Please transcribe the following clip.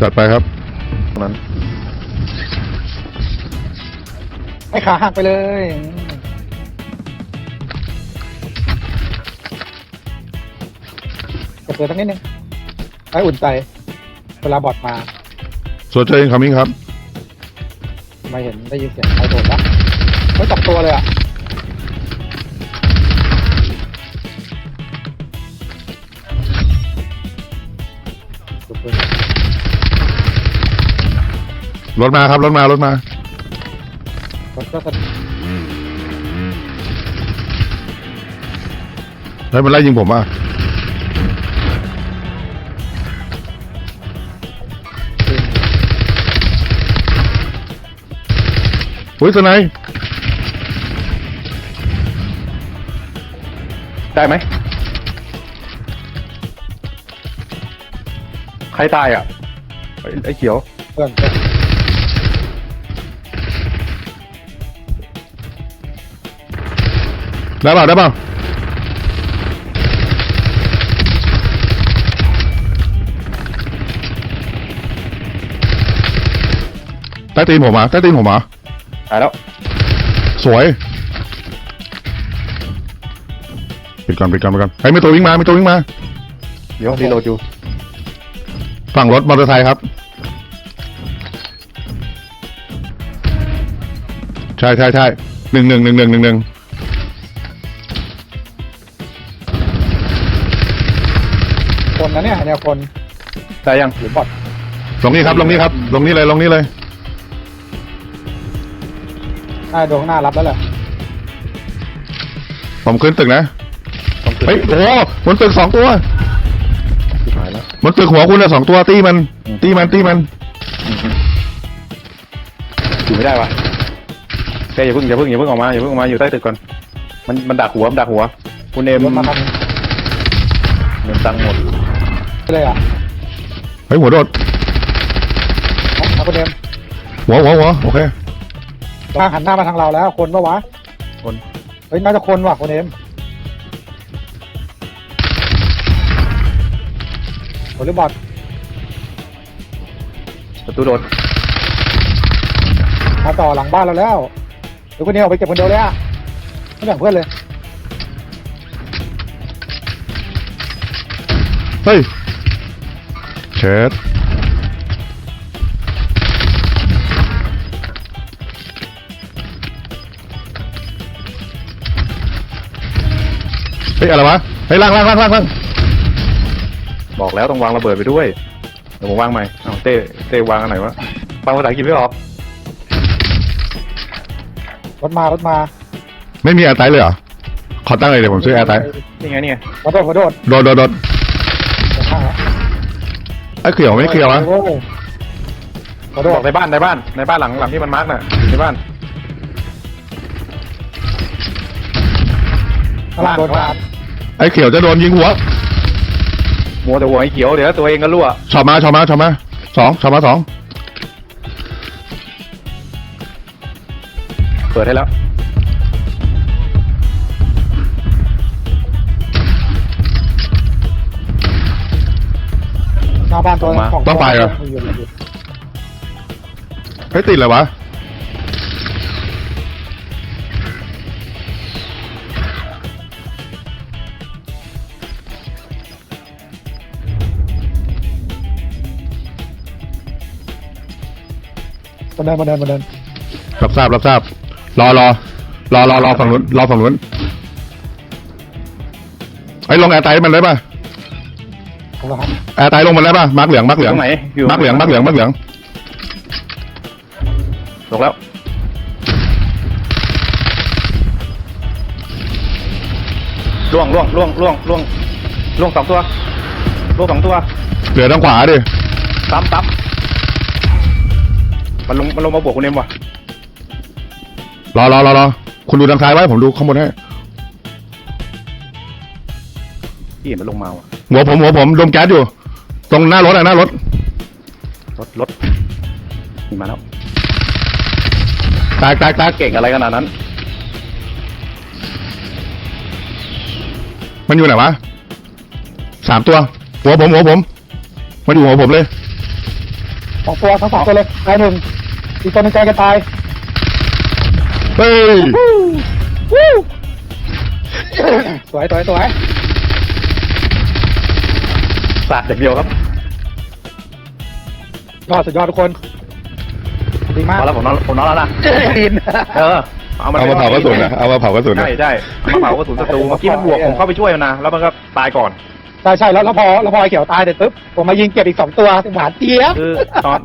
จัดไปครับตรงนั้นไอ้ขาหักไปเลยกระเตือนสักนิดนึงไอ้อุ่นใจ เวลาบอดมาส่วนเจอเองคามิงครับไม่เห็นได้ยินเสียงใครโดดละไม่ตกตัวเลยอะ รถมาครับรถมารถมา รถก็จะเฮ้ยมันไล่ยิงผมอะอุ้ยสไนป์ได้ไหม ใครตายอะไอ้ไอ้เขียว เพื่อนเพื่อน ได้เปล่าได้เปล่าใต้ตีนผมอะใต้ตีนผมอะตายแล้วสวยปิดก่อนปิดก่อนปิดก่อนไอ้ยมีตัววิ่งมามีตัววิ่งมา เดี๋ยวรีโหลดอยู่ฝั่งรถมอเตอร์ไซค์ครับ ใช่ใช่ใช่หนึ่งหนึ่งหนึ่งหนึ่งหนึ่งหนึ่ง คนนะเนี่ยเนี่ยคนได้ยังหรือบอดลงนี่ครับลงนี่ครับ ลงนี่เลยลงนี่เลยน่าโดนข้างหน้ารับแล้วแหละผมขึ้นตึกนะต้องขึ้นเฮ้ยโอ้โหบนตึกสองตัวชิบหายแล้วบนตึกหัวคุณอะสองตัวตีมัน ตีมันตีมันอยู่ไม่ได้วะแกอย่าเพิ่งอย่าเพิ่งอย่าเพิ่งออกมาอย่าเพิ่งออกมาอยู่ใต้ตึกก่อน มันมันดักหัวมันดักหัว คุณเนมรถมาคันนึงเงินตังค์หมดไป เลยอะเฮ้ยหัวโดดเอาเอาคนเดิมหัวหัวหัวโอเคทางหันหน้ามาทางเราแล้ว คนปะวะ คน เฮ้ยน่าจะคนว่ะคนเดิมคนหรือบอดประตูโดดมาต่อหลังบ้านเราแล้วเดี๋ยวคนนี้ออกไปเก็บคนเดียวเลยอะไม่แบ่งเพื่อนเลย เฮ้ย เช็ดเฮ้ยอะไรวะเฮ้ยล่างล่างล่างล่างล่างบอกแล้วต้องวางระเบิดไปด้วยเดี๋ยวผมวางใหม่เอาเต้เต้วางอันไหนวะฟังภาษาอังกฤษไม่ออกรถมารถมาไม่มีแอร์ไตเลยเหรอขอตั้งเลยเดี๋ยวผมซื้อแอร์ไตนี่ไงนี่ไงขอโทษขอโทษโดดโดดโดดเดี๋ยวข้างละไอ้เขียวไม่เขียวอะโอ้ยขอโทบษอกในบ้านในบ้านในบ้านหลังหลังที่มันมาร์กน่ะอยู่ในบ้านข้างล่างโดนข้างบาล่างนไอ้เขียวจะโดนยิงหัวมัวแต่หัวไอ้เขียวเดี๋ยวตัวเองก็รั่วชอบมาชอบมาชอบมาสองชอบมาสองเปิดให้แล้วาบ้านตัวมาของต้องไปเหรออยู่อยู่อยู่เฮ้ยติดเลยวะมาเดินมาเดินมาเดินรับทราบรับทราบ รอรอรอรอรอฝั่งนู้นรอฝั่งนู้นไอ้ยลงแอร์ไตมันได้ป่ะ ของเราครับแอร์ไตลงมันได้ป่ะมาร์กเหลืองมาร์กเหลืองตรงไหนอยู่มาร์กเหลืองมาร์กเหลืองมาร์กเหลืองลงแล้ว ล่วงล่วงล่วงล่วงล่วงล่วงสองตัว ล่วงสองตัว เหลือทางขวาดิซ้ำซ้ำมันลงมันลงมาบวกคุณเอ็มว่ะรอรอรอรอคุณดูทางซ้ายไว้ผมดูข้างบนให้พี่เห็นมันลงมาว่ะ หัวผมหัวผมดมแก๊สอยู่ ตรงหน้ารถอะหน้ารถ รถรถมีมาแล้วแตกแตกแตกเก่งอะไรขนาดนั้น มันอยู่ไหนวะสามตัว หัวผมหัวผม มันอยู่หัวผมเลยสองตัวทั้งสองตัวเลยตายหนึ่งอีกตัวหนึงใจกันตายเฮ้ยสวยสวยสวย สาดอย่างเดียวครับยอดสุดยอดทุกคนดีมากพอแล้วผมนอนผมนอนแล้วนะดินเออเอามาเอามาเผากระสุนนะเอามาเผากระสุนนะใช่ใช่เอามาเผากระสุนศัตรูเมื่อกี้มันบวกผมเข้าไปช่วยมันนะแล้วมันก็ตายก่อนใช่ใช่แล้วแล้วพอแล้วพอไอ้เขียวตายเสร็จปุ๊บผมมายิงเก็บอีกสองตัวหวานเจี๊ยบคือตอน